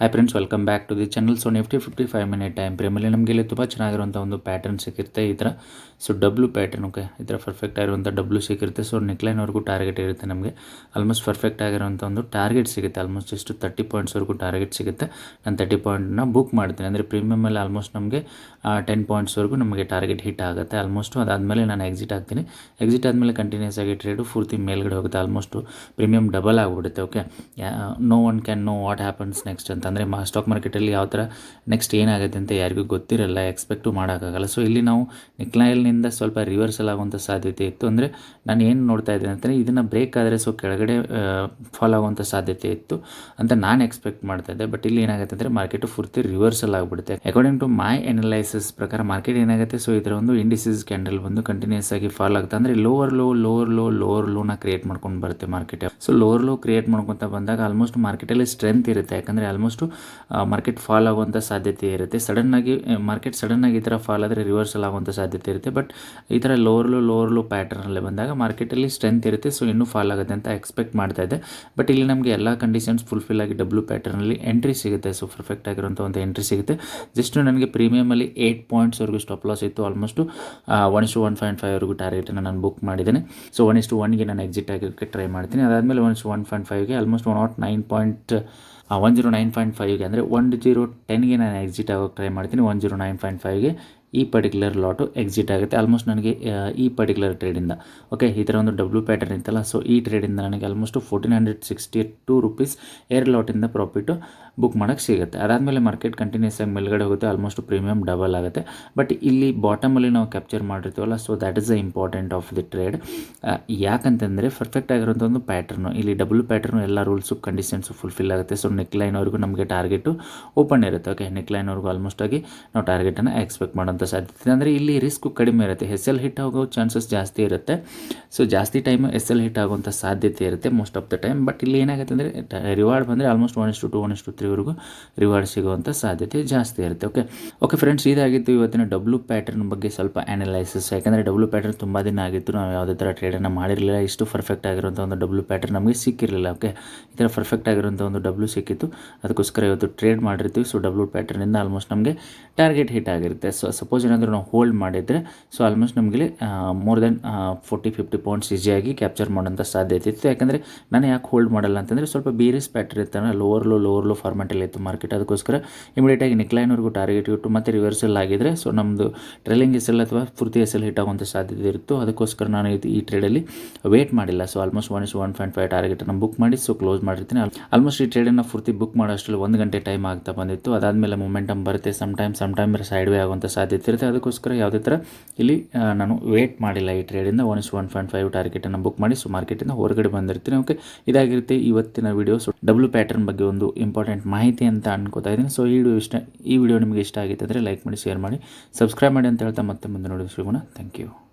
Hi friends welcome back to the channel so Nifty fifty five minute time ಪ್ರೇಮಲ್ಲಿ ನಮಗೆ ಇಲ್ಲಿ ತುಂಬ ಚೆನ್ನಾಗಿರುವಂಥ ಒಂದು ಪ್ಯಾಟರ್ನ್ ಸಿಕ್ಕಿರುತ್ತೆ ಈ ಥರ ಸೊ ಡಬ್ಲು ಪ್ಯಾಟರ್ನ್ ಓಕೆ ಈ ಥರ ಪರ್ಫೆಕ್ಟ್ ಆಗಿರುವಂಥ ಡಬ್ಲು ಸಿಕ್ಕಿರುತ್ತೆ. ಸೊ ನೆಕ್ಲೈನ್ವರೆಗೂ ಟಾರ್ಗೆಟ್ ಇರುತ್ತೆ ನಮಗೆ. ಆಲ್ಮೋಸ್ಟ್ ಪರ್ಫೆಕ್ಟ್ ಆಗಿರುವಂಥ ಒಂದು ಟಾರ್ಗೆಟ್ ಸಿಗುತ್ತೆ ಆಲ್ಮೋಸ್ಟ್ ಎಷ್ಟು ತರ್ಟಿ ಪಾಯಿಂಟ್ಸ್ವರೆಗೂ ಟಾರ್ಗೆಟ್ ಸಿಗುತ್ತೆ ನಾನು ತರ್ಟಿ ಪಾಯಿಂಟ್ನ ಬುಕ್ ಮಾಡ್ತೀನಿ. ಅಂದರೆ ಪ್ರೀಮಿಯಮಲ್ಲಿ ಆಲ್ಮೋಸ್ಟ್ ನಮಗೆ ಟೆನ್ ಪಾಯಿಂಟ್ಸ್ವರೆಗೂ ನಮಗೆ ಟಾರ್ಗೆಟ್ ಹಿಟ್ ಆಗುತ್ತೆ. ಆಲ್ಮೋಸ್ಟು ಅದಾದಮೇಲೆ ನಾನು ಎಕ್ಸಿಟ್ ಆಗ್ತೀನಿ ಎಕ್ಸಿಟ್ ಆದಮೇಲೆ ಕಂಟಿನ್ಯೂಸ್ ಆಗಿ ಟ್ರೇಡು ಪೂರ್ತಿ ಮೇಲ್ಗಡೆ ಹೋಗುತ್ತೆ. ಆಲ್ಮೋಸ್ಟು ಪ್ರೀಮಿಯಮ್ ಡಬಲ್ ಆಗಿಬಿಡುತ್ತೆ okay no one can know what happens next ಅಂತ ಅಂದರೆ ಮಾ ಸ್ಟಾಕ್ ಮಾರ್ಕೆಟಲ್ಲಿ ಯಾವ ಥರ ನೆಕ್ಸ್ಟ್ ಏನಾಗುತ್ತೆ ಅಂತ ಯಾರಿಗೂ ಗೊತ್ತಿರಲ್ಲ ಎಕ್ಸ್ಪೆಕ್ಟು ಮಾಡೋಕ್ಕಾಗಲ್ಲ. ಸೊ ಇಲ್ಲಿ ನಾವು ನಿಕ್ಲಾಯಲ್ನಿಂದ ಸ್ವಲ್ಪ ರಿವರ್ಸಲ್ ಆಗುವಂಥ ಸಾಧ್ಯತೆ ಇತ್ತು. ಅಂದರೆ ನಾನು ಏನು ನೋಡ್ತಾ ಇದ್ದೇನೆ ಅಂತಂದರೆ, ಇದನ್ನು ಬ್ರೇಕ್ ಆದರೆ ಸೊ ಕೆಳಗಡೆ ಫಾಲೋ ಆಗುವಂಥ ಸಾಧ್ಯತೆ ಇತ್ತು ಅಂತ ನಾನು ಎಕ್ಸ್ಪೆಕ್ಟ್ ಮಾಡ್ತಾ ಇದ್ದೆ. ಬಟ್ ಇಲ್ಲಿ ಏನಾಗುತ್ತೆ ಅಂದರೆ ಮಾರ್ಕೆಟು ಪೂರ್ತಿ ರಿವರ್ಸಲ್ ಆಗಿಬಿಡುತ್ತೆ. ಅಕಾರ್ಡಿಂಗ್ ಟು ಮೈ ಅನಲೈಸಿಸ್ ಪ್ರಕಾರ ಮಾರ್ಕೆಟ್ ಏನಾಗುತ್ತೆ ಸೊ ಇದರ ಒಂದು ಇಂಡಿಸಿಸ್ ಕ್ಯಾಂಡಲ್ ಬಂದು ಕಂಟಿನ್ಯೂಸ್ ಆಗಿ ಫಾಲ್ ಆಗುತ್ತೆ ಅಂದರೆ lower low lower low lower ಲೋನ ಕ್ರಿಯೇಟ್ ಮಾಡ್ಕೊಂಡು ಬರುತ್ತೆ market so lower low create ಮಾಡ್ಕೊತ ಬಂದಾಗ ಆಲ್ಮೋಸ್ಟ್ ಮಾರ್ಕೆಟಲ್ಲಿ ಸ್ಟ್ರೆಂತ್ ಇರುತ್ತೆ. ಯಾಕಂದರೆ ಆಲ್ಮೋಸ್ಟು ಮಾರ್ಕೆಟ್ ಫಾಲ್ ಆಗುವಂಥ ಸಾಧ್ಯತೆ ಇರುತ್ತೆ. ಸಡನ್ನಾಗಿ ಮಾರ್ಕೆಟ್ ಸಡನ್ನಾಗಿ ಈ ಥರ ಫಾಲ್ ಆದರೆ ರಿವರ್ಸಲ್ ಆಗುವಂಥ ಸಾಧ್ಯತೆ ಇರುತ್ತೆ. ಬಟ್ ಈ ಥರ ಲೋವರ್ ಲೋ ಲೋವರ್ ಲೋ ಪ್ಯಾಟರ್ನಲ್ಲಿ ಬಂದಾಗ ಮಾರ್ಕೆಟಲ್ಲಿ ಸ್ಟ್ರೆಂತ್ ಇರುತ್ತೆ. ಸೊ ಇನ್ನೂ ಫಾಲ್ ಆಗುತ್ತೆ ಅಂತ ಎಕ್ಸ್ಪೆಕ್ಟ್ ಮಾಡ್ತಾ ಇದ್ದೆ ಬಟ್ ಇಲ್ಲಿ ನಮಗೆ ಎಲ್ಲ ಕಂಡೀಷನ್ಸ್ ಫುಲ್ಫಿಲ್ ಆಗಿ ಡಬ್ಲ್ಯೂ ಪ್ಯಾಟರ್ನಲ್ಲಿ ಎಂಟ್ರಿ ಸಿಗುತ್ತೆ. ಸೊ ಪರ್ಫೆಕ್ಟ್ ಆಗಿರುವಂಥ ಒಂದು ಎಂಟ್ರಿ ಸಿಗುತ್ತೆ. ಜಸ್ಟ್ ನನಗೆ ಪ್ರೀಮಿಯಮಲ್ಲಿ ಏಯ್ಟ್ ಪಾಯಿಂಟ್ಸ್ವರೆಗೂ ಸ್ಟಾಪ್ ಲಾಸ್ ಇತ್ತು. Almost one is to one point ಫೈವ್ವರೆಗೂ ಟಾರ್ಗೆಟನ್ನು ನಾನು ಬುಕ್ ಮಾಡಿದ್ದೇನೆ. ಸೊ ಒನ್ ಇಸ್ಟು ಒನ್ಗೆ ನಾನು ಎಕ್ಸಿಟ್ ಆಗೋಕ್ಕೆ ಟ್ರೈ ಮಾಡ್ತೀನಿ. ಅದಾದಮೇಲೆ one is to one point ಫೈವ್ಗೆ almost one nought nine point one zero nine point ಫೈವ್ಗೆ ಅಂದರೆ ಒನ್ ಜೀರೋ ಟೆನ್ಗೆ ನಾನು ಎಕ್ಸಿಟ್ ಆಗೋಕ್ಕೆ ಟ್ರೈ ಮಾಡ್ತೀನಿ ಒನ್ ಜೀರೋ ನೈನ್ ಪಾಯಿಂಟ್ ಫೈವ್ಗೆ ಈ ಪರ್ಟಿಕ್ಯುಲರ್ ಲಾಟು ಎಕ್ಸಿಟ್ ಆಗುತ್ತೆ. ಆಲ್ಮೋಸ್ಟ್ ನನಗೆ ಈ ಪರ್ಟಿಕ್ಯುಲರ್ ಟ್ರೇಡಿಂದ ಓಕೆ ಈ ಥರ ಒಂದು ಡಬ್ಲ್ಯೂ ಪ್ಯಾಟರ್ನ್ ಇತ್ತಲ್ಲ ಸೊ ಈ ಟ್ರೇಡಿಂದ ನನಗೆ almost fourteen hundred sixty two rupees air ಲಾಟಿಂದ ಪ್ರಾಫಿಟ್ಟು ಬುಕ್ ಮಾಡೋಕ್ಕೆ ಸಿಗುತ್ತೆ. ಅದಾದಮೇಲೆ ಮಾರ್ಕೆಟ್ ಕಂಟಿನ್ಯೂಸ್ ಆಗಿ ಮೇಲ್ಗಡೆ ಹೋಗುತ್ತೆ ಆಲ್ಮೋಸ್ಟ್ ಪ್ರೀಮಿಯಂ ಡಬಲ್ ಆಗುತ್ತೆ. ಬಟ್ ಇಲ್ಲಿ ಬಾಟಮಲ್ಲಿ ನಾವು ಕ್ಯಾಪ್ಚರ್ ಮಾಡಿರ್ತೀವಲ್ಲ so that is the important of the trade ಯಾಕಂತಂದರೆ ಪರ್ಫೆಕ್ಟ್ ಆಗಿರೋಂಥ ಒಂದು ಪ್ಯಾಟರ್ನು ಇಲ್ಲಿ ಡಬ್ಲ್ಯೂ ಪ್ಯಾಟರ್ನು ಎಲ್ಲ ರೂಲ್ಸು ಕಂಡೀಷನ್ಸು ಫುಲ್ಫಿಲ್ ಆಗುತ್ತೆ. ಸೊ ನೆಕ್ ಲೈನ್ವರೆಗೂ ನಮಗೆ ಟಾರ್ಗೆಟು ಓಪನ್ ಇರುತ್ತೆ. ಓಕೆ ನೆಕ್ ಲೈನ್ವರೆಗೂ ಆಲ್ಮೋಸ್ಟ್ ಆಗಿ ನಾವು ಟಾರ್ಗೆಟನ್ನು ಎಕ್ಸ್ಪೆಕ್ಟ್ ಮಾಡೋಂಥ ಸಾಧ್ಯತೆ ಇದೆ. ಅಂದರೆ ಇಲ್ಲಿ ರಿಸ್ಕ್ ಕಡಿಮೆ ಇರುತ್ತೆ. ಎಸ್ ಎಲ್ ಹಿಟ್ ಆಗೋ ಚಾನ್ಸಸ್ ಜಾಸ್ತಿ ಇರುತ್ತೆ. ಸೊ ಜಾಸ್ತಿ ಟೈಮ್ ಎಸ್ ಎಲ್ ಹಿಟ್ ಆಗುವಂಥ ಸಾಧ್ಯತೆ ಇರುತ್ತೆ most of the time but ಇಲ್ಲಿ ಏನಾಗುತ್ತೆ ಅಂದರೆ ರಿವಾರ್ಡ್ ಬಂದರೆ almost one is to two one is to ತ್ರೀವರೆಗೂ reward ಸಿಗುವಂಥ ಸಾಧ್ಯತೆ ಜಾಸ್ತಿ ಇರುತ್ತೆ. ಓಕೆ ಓಕೆ ಫ್ರೆಂಡ್ಸ್ ಇದಾಗಿತ್ತು ಇವತ್ತಿನ ಡಬ್ಲ್ಯೂ ಪ್ಯಾಟರ್ನ್ ಬಗ್ಗೆ ಸ್ವಲ್ಪ ಅನಲೈಸಿಸ್ ಯಾಕಂದರೆ ಡಬ್ಲ್ಯೂ ಪ್ಯಾಟರ್ನ್ ತುಂಬ ದಿನ ಆಗಿತ್ತು. ನಾವು ಯಾವುದೇ ಥರ ಟ್ರೇಡನ್ನು ಮಾಡಿರಲಿಲ್ಲ. ಇಷ್ಟು ಪರ್ಫೆಕ್ಟ್ ಆಗಿರುವಂಥ ಒಂದು ಡಬ್ಲ್ಯೂ ಪ್ಯಾಟರ್ನ್ ನಮಗೆ ಸಿಕ್ಕಿರಲಿಲ್ಲ. ಓಕೆ ಈ ಥರ ಪರ್ಫೆಕ್ಟ್ ಆಗಿರುವಂಥ ಒಂದು ಡಬ್ಲ್ಯೂ ಸಿಕ್ಕಿತ್ತು. ಅದಕ್ಕೋಸ್ಕರ ಇವತ್ತು ಟ್ರೇಡ್ ಮಾಡಿರ್ತೀವಿ. ಸೊ ಡಬ್ಲ್ಯೂ ಪ್ಯಾಟರ್ನಿಂದ ಆಲ್ಮೋಸ್ಟ್ ನಮಗೆ ಟಾರ್ಗೆಟ್ ಹಿಟ್ ಆಗಿರುತ್ತೆ. ಸೊ ಸಪೋಸ್ ಏನಾದರೂ ನಾವು ಹೋಲ್ಡ್ ಮಾಡಿದರೆ ಸೊ ಆಲ್ಮೋಸ್ಟ್ ನಮಗೆ more than forty fifty points ಈಸಿಯಾಗಿ ಕ್ಯಾಪ್ಚರ್ ಮಾಡೋಂಥ ಸಾಧ್ಯತೆ ಇತ್ತು. ಯಾಕಂದರೆ ನಾನು ಯಾಕೆ ಹೋಲ್ಡ್ ಮಾಡಲ್ಲ ಅಂತಂದರೆ ಸ್ವಲ್ಪ ಬೇರೆ ಪ್ಯಾಟರ್ನ್ ಇರ್ತಾನೆ ಲೋವರ್ ಲೋ ಲೋವರ್ ಲೋ ಫಾರ್ಮೆಟಲ್ಲಿ ಇತ್ತು ಮಾರ್ಕೆಟ್ ಅದಕ್ಕೋಸ್ಕರ ಇಮಿಡಿಯೇಟಾಗಿ ನಿಕ್ಲೈನ್ವರೆಗೂ ಟಾರ್ಗೆಟ್ ಇಟ್ಟು ಮತ್ತು ರಿವರ್ಸಲ್ ಆಗಿದ್ರೆ ಸೊ ನಮ್ಮದು ಟ್ರೇಲಿಂಗ್ ಎಸ್ ಎಲ್ ಅಥವಾ ಪೂರ್ತಿ ಎಸ್ ಎಲ್ ಹಿಟ್ ಆಗುವಂಥ ಸಾಧ್ಯತೆ ಇತ್ತು. ಅದಕ್ಕೋಸ್ಕರ ನಾನು ಇದು ಈ ಟ್ರೇಡಲ್ಲಿ ವೇಟ್ ಮಾಡಿಲ್ಲ. So almost one is one point five ಟಾರ್ಗೆಟನ್ನು book ಮಾಡಿ ಸೊ ಕ್ಲೋಸ್ ಮಾಡಿರ್ತೀನಿ. ಆಲ್ಮೋಸ್ಟ್ ಈ ಟ್ರೇಡನ್ನು ಪೂರ್ತಿ ಬುಕ್ ಮಾಡೋಷ್ಟರಲ್ಲಿ ಒಂದು ಗಂಟೆ ಟೈಮ್ ಆಗ್ತಾ ಬಂದಿತ್ತು. ಅದಾದಮೇಲೆ ಮೊಮೆಂಟಮ್ ಬರುತ್ತೆ. Some time some time side way ಆಗುವಂಥ ಸಾಧ್ಯತೆ ಇರುತ್ತೆ ಅದಕ್ಕೋಸ್ಕರ ಯಾವುದೇ ಥರ ಇಲ್ಲಿ ನಾನು ವೇಟ್ ಮಾಡಿಲ್ಲ ಈ ಟ್ರೇಡಿಂದ one is one point five ಟಾರ್ಗೆಟನ್ನು book ಮಾಡಿ, ಸೊ ಮಾರ್ಕೆಟಿಂದ ಹೊರಗಡೆ ಬಂದಿರ್ತೀನಿ. ಓಕೆ ಇದಾಗಿರುತ್ತೆ ಇವತ್ತಿನ ವಿಡಿಯೋ ಸೊ ಡಬ್ಲ್ಯೂ ಪ್ಯಾಟರ್ನ್ ಬಗ್ಗೆ ಒಂದು ಇಂಪಾರ್ಟೆಂಟ್ ಮಾಹಿತಿ ಅಂತ ಅನ್ಕೋತಾ ಇದ್ದೀನಿ. ಸೊ ಈ ವಿಡಿಯೋ ಇಷ್ಟ, ಈ ವಿಡಿಯೋ ನಿಮಗೆ ಇಷ್ಟ ಆಗಿತ್ತು ಅಂದರೆ ಲೈಕ್ ಮಾಡಿ ಶೇರ್ ಮಾಡಿ ಸಬ್ಸ್ಕ್ರೈಬ್ ಮಾಡಿ ಅಂತ ಹೇಳ್ತಾ ಮತ್ತೆ ಮುಂದೆ ನೋಡಿದ ಸಿಗೋಣ ಥ್ಯಾಂಕ್ ಯು